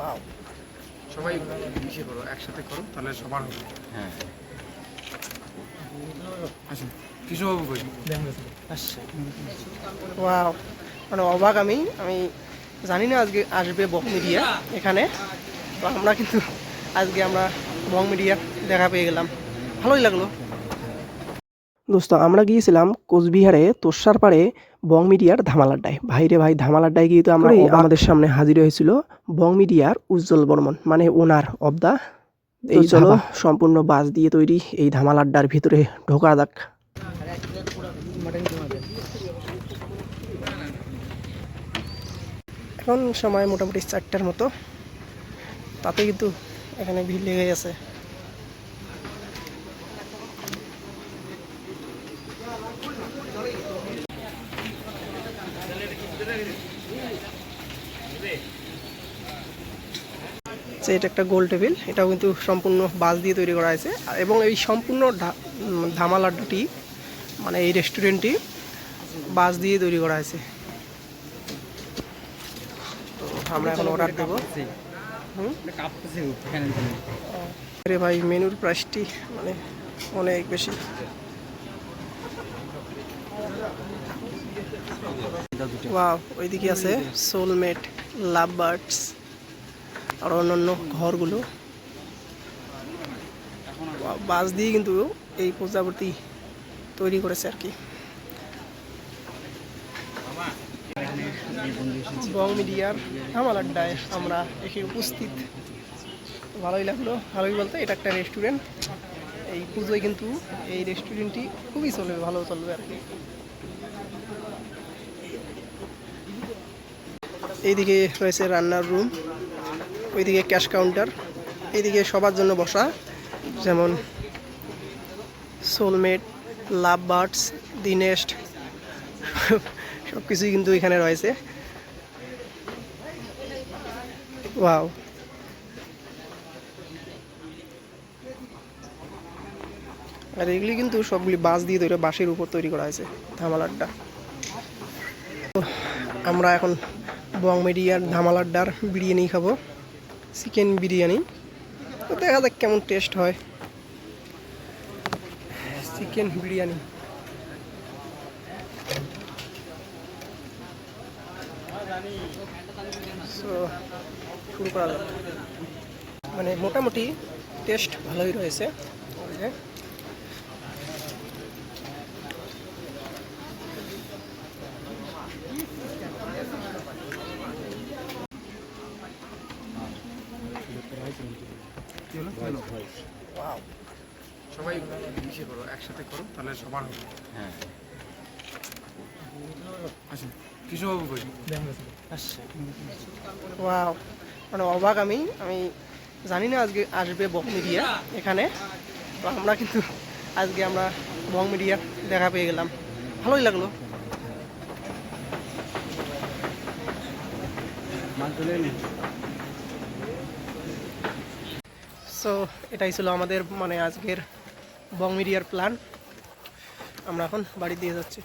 Wow সবাই ইসে করো একসাথে করো তাহলে সবার হবে। হ্যাঁ। আসুন কৃষ্ণবাবু কই? ওয়াও মানে অবাক আমি আমি জানি না আজকে আসবে বক মিডিয়া এখানে। তো আমরা কিন্তু আজকে আমরা বং মিডিয়া দেখা পেয়ে গেলাম। ভালোই লাগল। দোস্ত আমরা গিয়েছিলাম কোচবিহারে তোষার পাড়ে বং মিডিয়ার ধামালাড্ডায় ভাইরে ভাই ধামালাড্ডায় গিয়ে তো আমরা আমাদের সামনে হাজির হয়েছিল বং মিডিয়ার উজ্জ্বল বর্মন মানে ওনার অব দা। এই চলো সম্পূর্ণ বাস দিয়ে তৈরি এই ধামালাড্ডার ভিতরে ঢোকা যাক। এখন সময় মোটামুটি চারটার মতো। তাতে কিন্তু এখানে ভিড় লেগে গেছে। যে এটা একটা গোল টেবিল এটাও কিন্তু সম্পূর্ণ বাস দিয়ে তৈরি করা হয়েছে। এবং এই সম্পূর্ণ ধা- উম, ধামালাড্ডাটি মানে এই রেস্টুরেন্টটি বাস দিয়ে তৈরি করা হয়েছে। তো আমরা এখন অর্ডার দেবো। আরে ভাই মেনুর প্রাইসটি মানে অনেক বেশি। ওয়াও, ওইদিকে আছে সোলমেট লাভ বার্ডস আর অন্যান্য ঘরগুলো। বাস দিয়ে কিন্তু এই প্রজাপতি তৈরি করেছে আর কি। বং মিডিয়ার আমার আড্ডায় আমরা এসে উপস্থিত। ভালোই লাগল, ভালোই বলতে এটা একটা রেস্টুরেন্ট এই পুজোয় কিন্তু এই রেস্টুরেন্টটি খুবই চলবে, ভালো চলবে আর কি। এইদিকে রয়েছে রান্নার রুম, ওইদিকে ক্যাশ কাউন্টার, এইদিকে সবার জন্য বসা, যেমন সোলমেট লাভ বার্ডস দিনেস্ট সব কিছুই কিন্তু এখানে রয়েছে। ওয়াও আর এগুলি কিন্তু সবগুলি বাঁশ দিয়ে তৈরি, বাঁশের উপর তৈরি করা হয়েছে, ধামালাড্ডা। তো আমরা এখন বং মিডিয়ার ধামালাড্ডার বিরিয়ানি খাব, চিকেন বিরিয়ানি। তো দেখা যাক কেমন টেস্ট হয়। চিকেন বিরিয়ানি। মানে মোটামুটি টেস্ট ভালোই রয়েছে। কি হলো কি হলো সবাই ইসে করো একসাথে করো তাহলে সবার হবে। হ্যাঁ। আসুন কৃষ্ণবাবু কই ওয়াও মানে অবাক আমি আমি জানি না আজকে আসবে বক মিডিয়া এখানে। তো আমরা কিন্তু আজকে আমরা বং মিডিয়া দেখা পেয়ে গেলাম। ভালোই লাগল। মাছ চলে এলি সো এটাই ছিল আমাদের মানে আজকের বং মিডিয়ার প্ল্যান আমরা এখন বাড়ি দিয়ে যাচ্ছি।